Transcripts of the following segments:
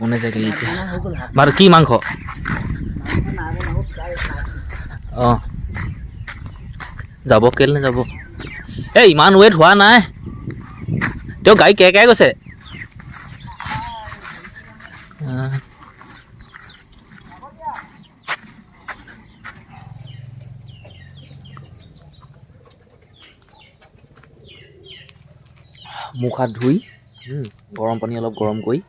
বনে জেগাই এতিয়া বাৰু কি মাংস অঁ যাব কেলৈ নাযাব এই ইমান ৱেইট হোৱা নাই তেওঁ গাড়ী কেৰকেৰাই গৈছে। মুখ হাত ধুই গৰম পানী অলপ গৰম কৰি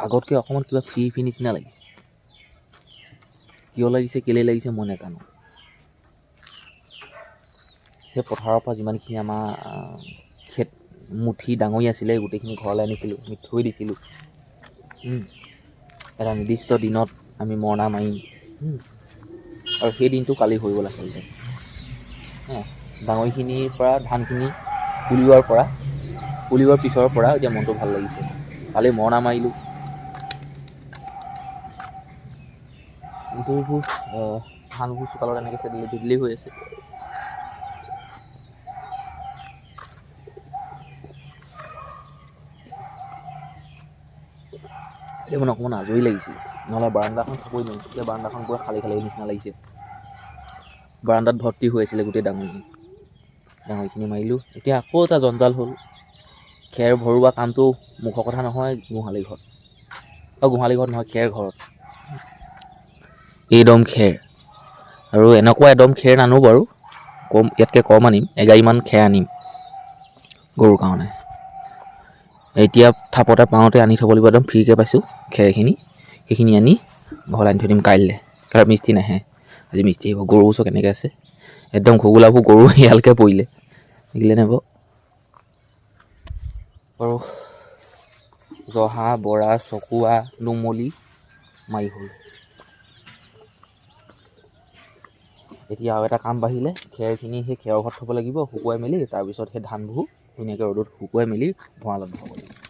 আগতকৈ অকণমান কিবা ফ্ৰী ফ্ৰী নিচিনা লাগিছে। কিয় লাগিছে কেলৈ লাগিছে মই নাজানো। সেই পথাৰৰ পৰা যিমানখিনি আমাৰ খেত মুঠি ডাঙৰি আছিলে গোটেইখিনি ঘৰলৈ আনিছিলোঁ আমি থৈ দিছিলোঁ। এটা নিৰ্দিষ্ট দিনত আমি মৰণা মাৰিম। আৰু সেই দিনটো কালি হৈ গ'ল আচলতে। ডাঙৰিখিনিৰ পৰা ধানখিনি পুলিওৱাৰ পৰা পুলিওৱাৰ পিছৰ পৰা এতিয়া মনটো ভাল লাগিছে। কালি মৰণা মাৰিলোঁ। আহ, ধানবোৰ চোতালত এনেকৈ চেদিলি ভেদিলি হৈ আছে। এতিয়া মানে অকণমান আজৰি লাগিছিল নহ'লে বাৰাণ্ডাখন চাবই নোৱাৰি। এতিয়া বাৰাণ্ডাখন পূৰা খালী খালী নিচিনা লাগিছে। বাৰাণ্ডাত ভৰ্তি হৈ আছিলে গোটেই ডাঙৰিখিনি ডাঙৰিখিনি মাৰিলোঁ। এতিয়া আকৌ এটা জঞ্জাল হ'ল। খেৰ ভৰোৱা কামটো মুখৰ কথা নহয় গোহালি ঘৰত। অঁ গোহালি ঘৰত নহয় খেৰ ঘৰত। এইদম খেৰ। আৰু এনেকুৱা এদম খেৰ নানো বাৰু। কম, ইয়াতকৈ কম আনিম এগাড়ীমান খেৰ আনিম। গৰুৰ কাৰণে। এতিয়া থাপতে পাওঁতে আনি থ'ব লাগিব একদম ফ্ৰীকৈ পাইছোঁ খেৰখিনি। সেইখিনি আনি ঘৰলৈ আনি থৈ দিম কাইলৈ। কাৰণ মিস্ত্ৰী নাহে। আজি মিস্ত্ৰী আহিব। গৰু ওচৰ কেনেকৈ আছে? একদম ঘুগুলাবোৰ গৰু ইয়ালকৈ পৰিলে। দেখিলে নে বাৰু? বাৰু, জহা, বৰা, চকুৱা, নুমলী মাৰি হ'ল। এতিয়া আৰু এটা কাম বাঢ়িলে খেৰখিনি সেই খেৰৰ ঘৰত থ'ব লাগিব শুকুৱাই মেলি তাৰপিছত সেই ধানবোৰ ধুনীয়াকৈ ৰ'দত শুকুৱাই মেলি ভঁৰালত ভৰাব লাগিব।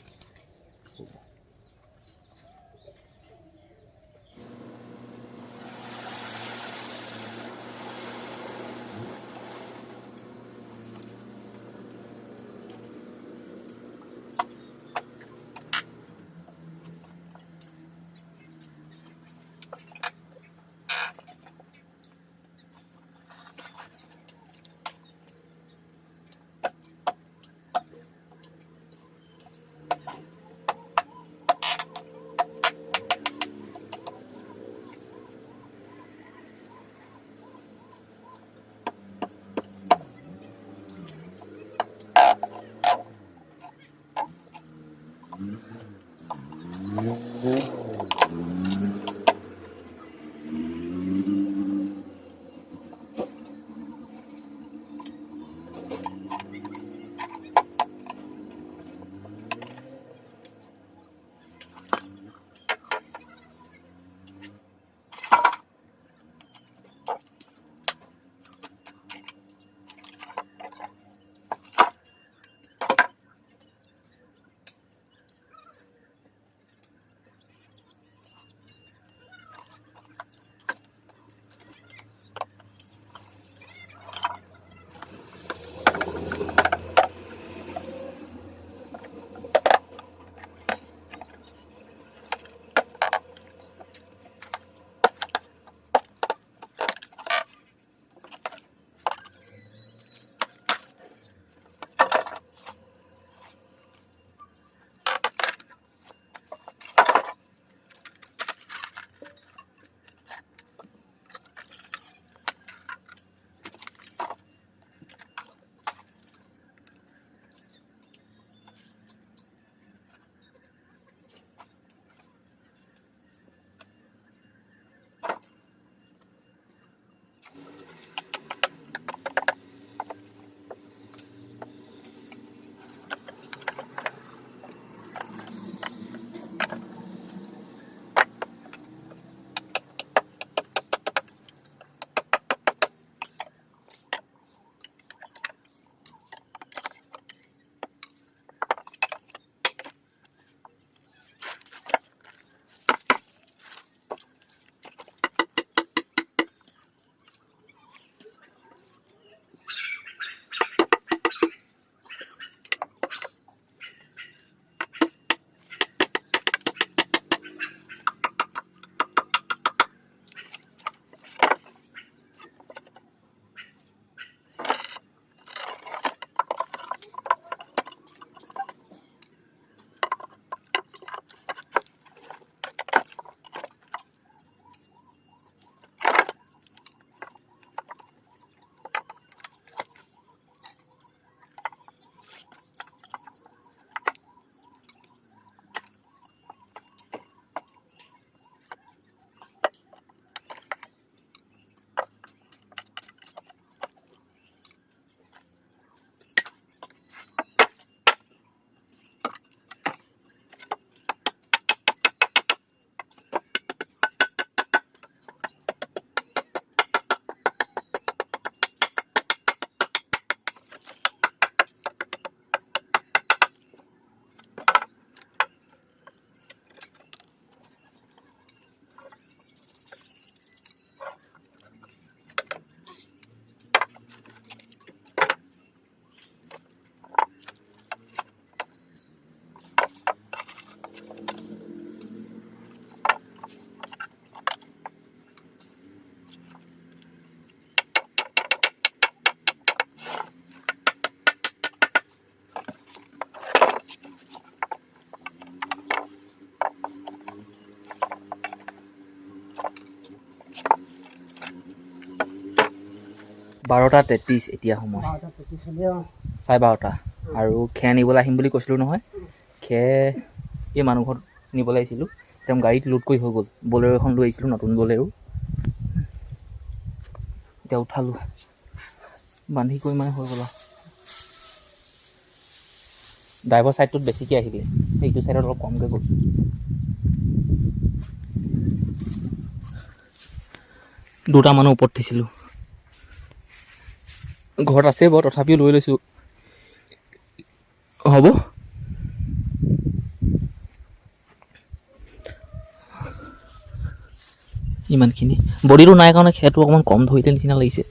Mm-hmm. বাৰটা তেত্ৰিছ এতিয়া সময়। চাৰে বাৰটা। আৰু খেৰ নিবলৈ আহিম বুলি কৈছিলোঁ নহয়। খেৰ এই মানুহ ঘৰত নিবলৈ আহিছিলোঁ। একদম গাড়ীত লোড কৰি হৈ গ'ল। বলেৰ' এখন লৈ আহিছিলোঁ নতুন বলেৰো। এতিয়া উঠালোঁ। বান্ধি কৰি মানে হৈ গ'ল আৰু। ড্ৰাইভৰ ছাইডটোত বেছিকৈ আহিলে। সেইটো ছাইডত অলপ কমকৈ গ'ল। দুটা মানুহ ওপৰত থৈছিলোঁ ঘৰত আছে বাৰু তথাপিও লৈ লৈছোঁ। হ'ব। ইমানখিনি। বডিটো নাই কাৰণে খেৰটো অকণমান কম ধৰিলে নিচিনা লাগিছে।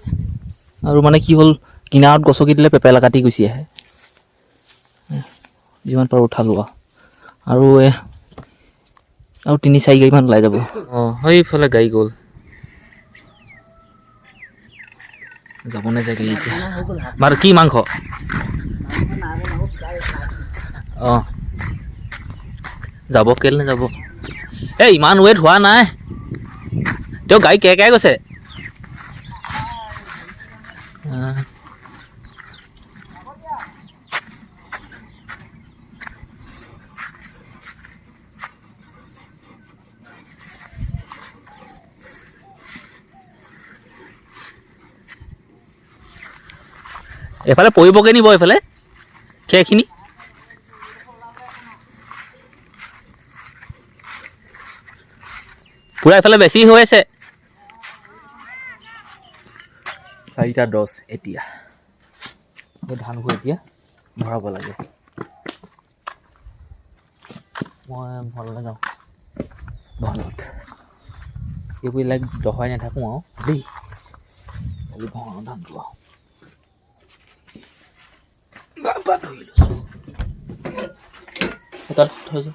আৰু মানে কি হ'ল কিনাৰত গছকি দিলে পেপেলা কাটি গুচি আহে। যিমান পাৰোঁ উঠালোঁ আৰু। আৰু তিনি চাৰি গাড়ীমান ওলাই যাব। অঁ সেইফালে গাড়ী গ'ল। যাব নে যায় গাড়ী এতিয়া হৈ গ'ল হাত বাৰু কি মাংস নাই বনাব প্ৰায় অঁ যাব কেলৈ নাযাব এই ইমান ৱেইট হোৱা নাই তেওঁ গাড়ী কেৰকেৰাই গৈছে এফালে পৰিবগৈ নিব এইফালে খেৰখিনি পূৰা এইফালে বেছি হৈ আছে। চাৰিটা দহ এতিয়া। ধানবোৰ এতিয়া ভৰাব লাগে। মই ভৰালৈ যাওঁ। এইবোৰ লাইক দহাই নাথাকোঁ আৰু। দেই। খালি ধানটো আৰু। গা পা ধুই লৈছোঁ তাত থৈছোঁ